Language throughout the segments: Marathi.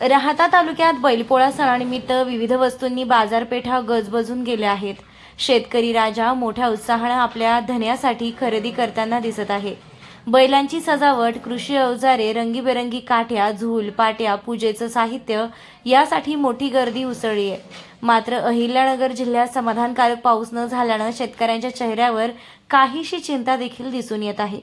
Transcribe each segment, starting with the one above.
राहाता तालुक्यात बैलपोळा सणानिमित्त विविध वस्तूंनी बाजारपेठा गजबजून गेल्या आहेत. शेतकरी राजा मोठ्या उत्साहानं आपल्या धन्यासाठी खरेदी करताना दिसत आहे. बैलांची सजावट कृषी अवजारे रंगीबेरंगी काठ्या झूल पाट्या पूजेचं साहित्य यासाठी मोठी गर्दी उसळली आहे. मात्र अहिल्यानगर जिल्ह्यात समाधानकारक पाऊस न झाल्यानं शेतकऱ्यांच्या चेहऱ्यावर काहीशी चिंता देखील दिसून येत आहे.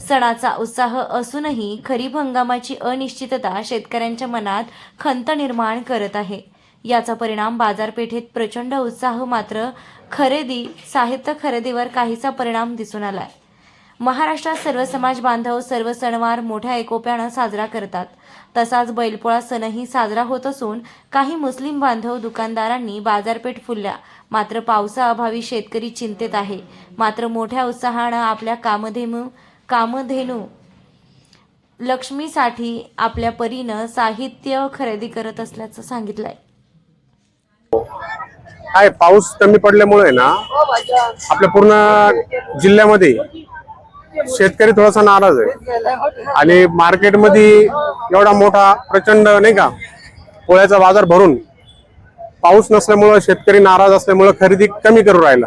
सणाचा उत्साह असूनही खरीप हंगामाची अनिश्चितता शेतकऱ्यांच्या मनात खंत निर्माण करत आहे. याचा परिणाम बाजारपेठेत प्रचंड उत्साह मात्र खरेदी साहित्य खरेदीवर काहीसा परिणाम दिसून आलाय. महाराष्ट्रात सर्व समाज बांधव सर्व सणवार मोठ्या एकोप्यानं साजरा करतात. तसाच बैलपोळा सणही साजरा होत असून काही मुस्लिम बांधव दुकानदारांनी बाजारपेठ फुलल्या. मात्र पावसाअभावी शेतकरी चिंतेत आहे. मात्र मोठ्या उत्साहानं आपल्या कामधेमू कामधेनू. लक्ष्मीसाठी आपल्या परीनं साहित्य खरेदी करत असल्याचं सांगितलंय. काय पाऊस कमी पडल्यामुळे ना आपल्या पूर्ण जिल्ह्यामध्ये शेतकरी थोडासा नाराज आहे. आणि मार्केटमध्ये एवढा मोठा प्रचंड नाही का पोळ्याचा बाजार भरून पाऊस नसल्यामुळं शेतकरी नाराज असल्यामुळं खरेदी कमी करू राहिला.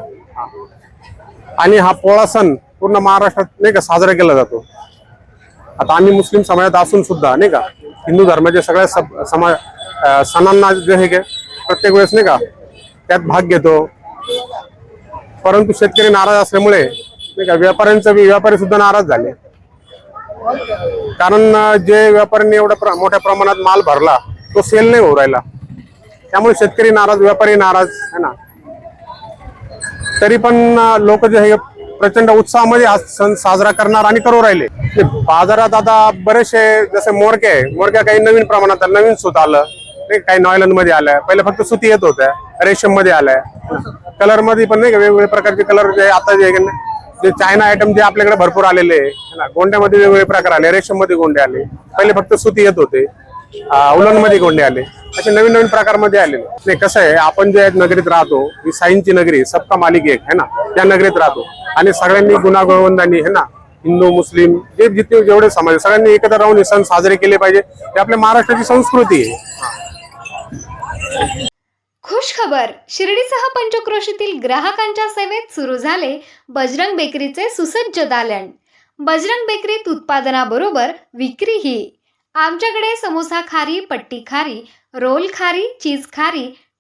आणि हा पोळा सण पूर्ण महाराष्ट्रात नाही का साजरा केला जातो. आता आम्ही मुस्लिम समाजात असून सुद्धा नाही का हिंदू धर्माच्या सगळ्या सम- समाज सणांना जे हे प्रत्येक वेळेस नाही का त्यात भाग घेतो. परंतु शेतकरी नाराज असल्यामुळे नाही का व्यापाऱ्यांचा व्यापारी सुद्धा नाराज झाले. कारण जे व्यापाऱ्यांनी एवढ्या प्र- मोठ्या प्रमाणात माल भरला तो सेल नाही होऊ राहिला. त्यामुळे शेतकरी नाराज व्यापारी नाराज है ना. तरी पण लोक जे हे प्रचंड उत्साहामध्ये हा सण साजरा करणार आणि करू राहिले. ते बाजारात आता बरेचसे जसे मोरके आहे मोरक्या काही नवीन प्रमाणात नवीन सूत आलं. काही नॉयलनमध्ये आलंय. पहिले फक्त सुती येत होत्या रेशममध्ये आलंय. कलरमध्ये पण नाही का वेगवेगळे प्रकारचे कलर जे आता जे जे चायना आयटम जे आपल्याकडे भरपूर आलेले आहे ना गोंड्यामध्ये वेगवेगळे प्रकार आले रेशममध्ये गोंडे आले. पहिले फक्त सुती येत होते. उलनमध्ये गोंडे आले. असे नवीन नवीन प्रकारमध्ये आलेले. नाही कसं आहे आपण जे नगरीत राहतो ही साईंची नगरी सप्ता मालिक एक है ना त्या नगरीत राहतो. आणि सगळ्यांनी गुणागोविंदांनी हे ना हिंदू मुस्लिम जे जिथे जेवढे समाज सगळ्यांनी एकत्र राहून हे सण साजरे केले पाहिजे. हे आपल्या महाराष्ट्राची संस्कृती आहे. खुश खबर शिर्डीसह पंचक्रोशीतील ग्राहकांच्या सेवेत सुरू झाले बजरंग बेकरीचे सुसज्ज दालन. बजरंग बेकरीत उत्पादनाबरोबर विक्रीही. आमच्याकडे समोसा खारी पट्टी खारी रोल खारी चीज खारी